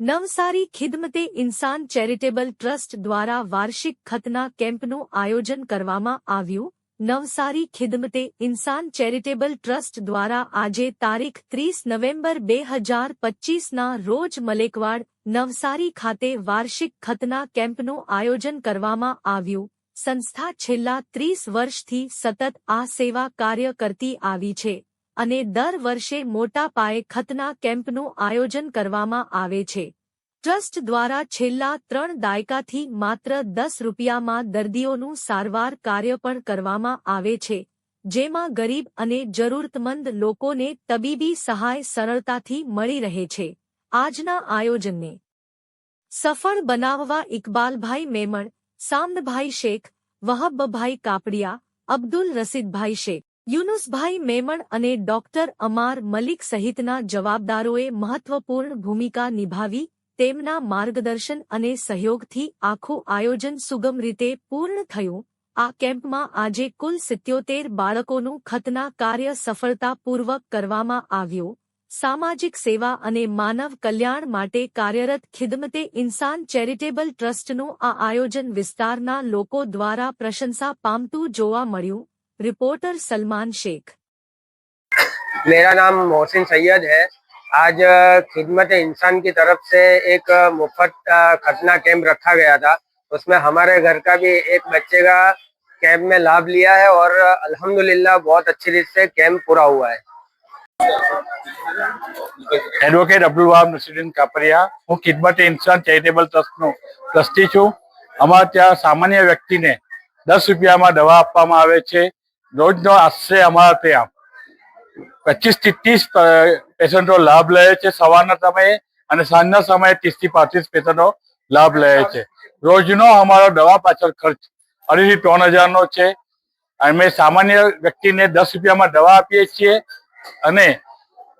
Navsari Khidmate Insan charitable trust દ્વારા વાર્ષિક ખતના કેમ્પનું આયોજન કરવામાં આવ્યું. નવસારી ખિદમતે ઇન્સાન ચેરિટેબલ ટ્રસ્ટ દ્વારા આજે તારીખ ત્રીસ નવેમ્બર બે હજાર પચીસના રોજ મલેકવાડ, નવસારી ખાતે વાર્ષિક ખતના કેમ્પનું આયોજન કરવામાં આવ્યું. સંસ્થા છેલ્લા ત્રીસ વર્ષથી સતત આ સેવા કાર્ય કરતી આવી છે. અને દર વર્ષે મોટા પાયે ખતના કેમ્પનું આયોજન કરવામાં આવે છે. ટ્રસ્ટ દ્વારા છેલ્લા ત્રણ દાયકાથી માત્ર દસ રૂપિયામાં દર્દીઓનું સારવાર કાર્ય પણ કરવામાં આવે છે, જેમાં ગરીબ અને જરૂરતમંદ લોકોને તબીબી સહાય સરળતાથી મળી રહે છે. આજના આયોજનને સફળ બનાવવા ઇકબાલભાઈ મેમણ, સામદભાઈ શેખ, વહબ્બભાઈ કાપડિયા, અબ્દુલ રસીદભાઈ શેખ યુનુસભાઈ મેમણ અને ડોક્ટર અમાર મલિક સહિતના જવાબદારોએ મહત્વપૂર્ણ ભૂમિકા નિભાવી તેમના માર્ગદર્શન અને સહયોગથી આખું આયોજન સુગમ રીતે પૂર્ણ થયું. આ કેમ્પમાં આજે કુલ સિત્યોતેર બાળકોનું ખતના કાર્ય સફળતાપૂર્વક કરવામાં આવ્યું. સામાજિક સેવા અને માનવ કલ્યાણ માટે કાર્યરત ખિદમતે ઇન્સાન ચેરિટેબલ ટ્રસ્ટનું આ આયોજન વિસ્તારના લોકો દ્વારા પ્રશંસા પામતું જોવા મળ્યું. रिपोर्टर सलमान शेख मेरा नाम मोहसिन सैयद है आज अ, खिदमत इंसान की तरफ से एक अ, मुफ्त अ, खतना कैंप रखा गया था उसमें हमारे घर का भी एक बच्चे का कैंप में लाभ लिया है और अ, अल्हम्दुलिल्लाह बहुत अच्छी रीत से कैंप पूरा हुआ है એડવોકેટ અબ્દુલ વહાબ નસીરુદ્દીન કાપરિયા હું ખિદમત ઇન્સાન ચેરિટેબલ ટ્રસ્ટનો ટ્રસ્ટી છું અમારા ત્યાં સામાન્ય વ્યક્તિને દસ રૂપિયામાં દવા આપવામાં આવે છે રોજનો આશરે અમારા ત્યાં પચીસથી ત્રીસ પેશન્ટો લાભ લે છે. સવારના સમયે અને સાંજના સમયે ત્રીસથી પાંત્રીસ પેશન્ટો લાભ લે છે. રોજનો અમારો દવા પાછળ ખર્ચ અઢીથી ત્રણ હજારનો છે. અમે સામાન્ય વ્યક્તિને દસ રૂપિયામાં દવા આપીએ છીએ અને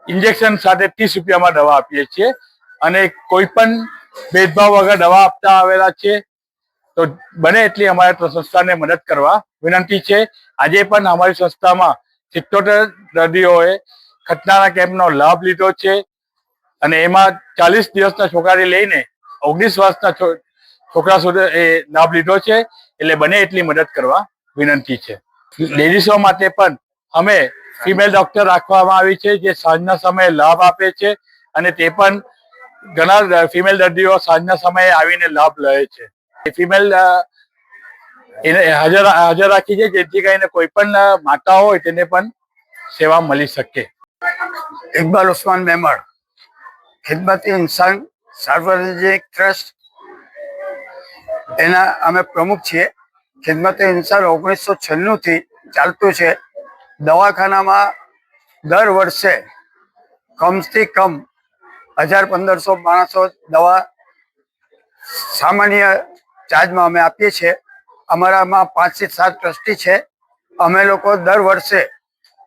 ઇન્જેક્શન સાથે ત્રીસ રૂપિયામાં દવા આપીએ છીએ. અને કોઈ પણ ભેદભાવ વગર દવા આપતા આવેલા છે. તો બને એટલી અમારા સંસ્થાને મદદ કરવા વિનંતી છે. આજે પણ અમારી સંસ્થામાં સિત્તોતેર દર્દીઓએ ખતનાના કેમ્પનો લાભ લીધો છે અને એમાં ચાલીસ દિવસના છોકરાથી લઈને ઓગણીસ વર્ષના છોકરા સુધી એ લાભ લીધો છે એટલે બને એટલી મદદ કરવા વિનંતી છે. લેડીઝો માટે પણ અમે ફિમેલ ડોક્ટર રાખવામાં આવી છે જે સાંજના સમયે લાભ આપે છે અને તે પણ ઘણા ફિમેલ દર્દીઓ સાંજના સમયે આવીને લાભ લે છે. ફિમેલ એને હાજર હાજર રાખી છે, જેથી કરીને કોઈ પણ માતા હોય તેને પણ સેવા મળી શકે. ઇકબાલ ઉસ્માન મેમણ, ખિદમત ઇન્સાન, સાર્વજનિક ટ્રસ્ટ. એના અમે પ્રમુખ છીએ. ખિદમત ઇન્સાન ઓગણીસો છન્નુંથી ચાલતું છે. દવાખાનામાં દર વર્ષે કમથી કમ હજાર પંદરસો માણસો દવા સામાન્ય ચાર્જમાં અમે આપીએ છીએ. અમારામાં પાંચથી સાત ટ્રસ્ટી છે. અમે લોકો દર વર્ષે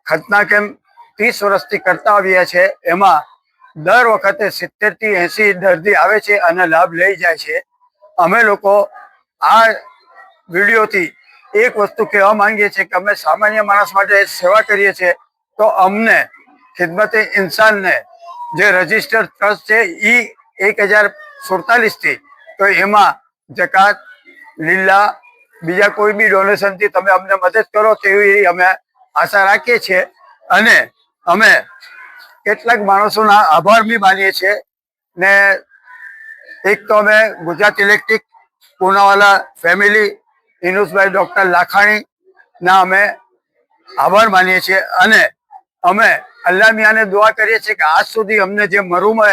ખતના કેમ્પ ત્રીસ વર્ષથી કરતા આવ્યા છે. એમાં દર વખતે સિત્તેરથી એંસી દર્દી આવે છે અને લાભ લઈ જાય છે. અમે લોકો આ વિડીયોથી એક વસ્તુ કહેવા માંગીએ છીએ કે અમે સામાન્ય માણસ માટે સેવા કરીએ છીએ, તો અમને ખિદમતે ઇન્સાનને જે રજિસ્ટર્ડ ટ્રસ્ટ છે એ એક હજાર સુડતાલીસથી, તો એમાં જકાત, લીલા, બીજા કોઈ બી ડોનેશનથી તમે અમને મદદ કરો તેવી અમે આશા રાખીએ છીએ. અને અમે કેટલાક માણસોના આભાર બી માનીએ છીએ. ને એક તો અમે Gujarat electric Poonawala family Inusbhai doctor Lakhani ના અમે આભાર માનીએ છીએ. અને અમે અલ્લાહ મિયાને દુઆ કરીએ છીએ કે આજ સુધી અમને જે મરુમએ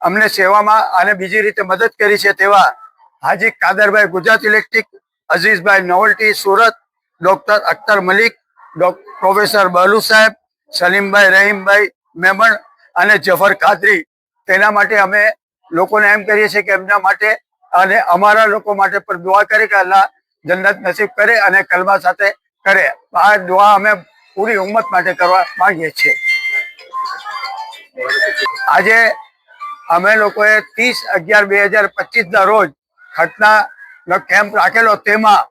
અમને સેવામાં અને બીજી રીતે મદદ કરી છે તેવા Haji Kadarbhai Gujarat electric, Azizbhai novelty, Surat, doctor Akhtar Malik professor Bahlu સાહેબ, સલીમભાઈ રહીમભાઈ મેમણ અને જફર ખાદરી. તેના માટે અમે લોકોને એમ કરીએ છીએ કે એમના માટે અને અમારા લોકો માટે પણ દુઆ કરે કે અલ્લાહ જન્નત નસીબ કરે અને કલમા સાથે કરે. આ દુઆ અમે પૂરી ઉમ્મત માટે કરવા માંગીએ છીએ. આજે અમે લોકોએ ત્રીસ અગિયાર બે હજાર પચીસના રોજ ખતના કેમ્પ રાખેલો, તેમાં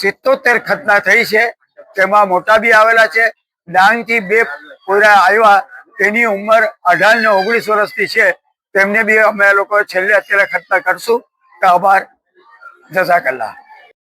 સિત્તોતેર ખતના થઈ છે. તેમાં મોટા બી આવેલા છે. ડાંગથી બે પૂરા આવ્યા. તેની ઉંમર અઢાર ને ઓગણીસ વર્ષની છે. તેમને બી અમે લોકો છેલ્લે અત્યારે ખતના કરશું. તો આભાર. જઝાકલ્લા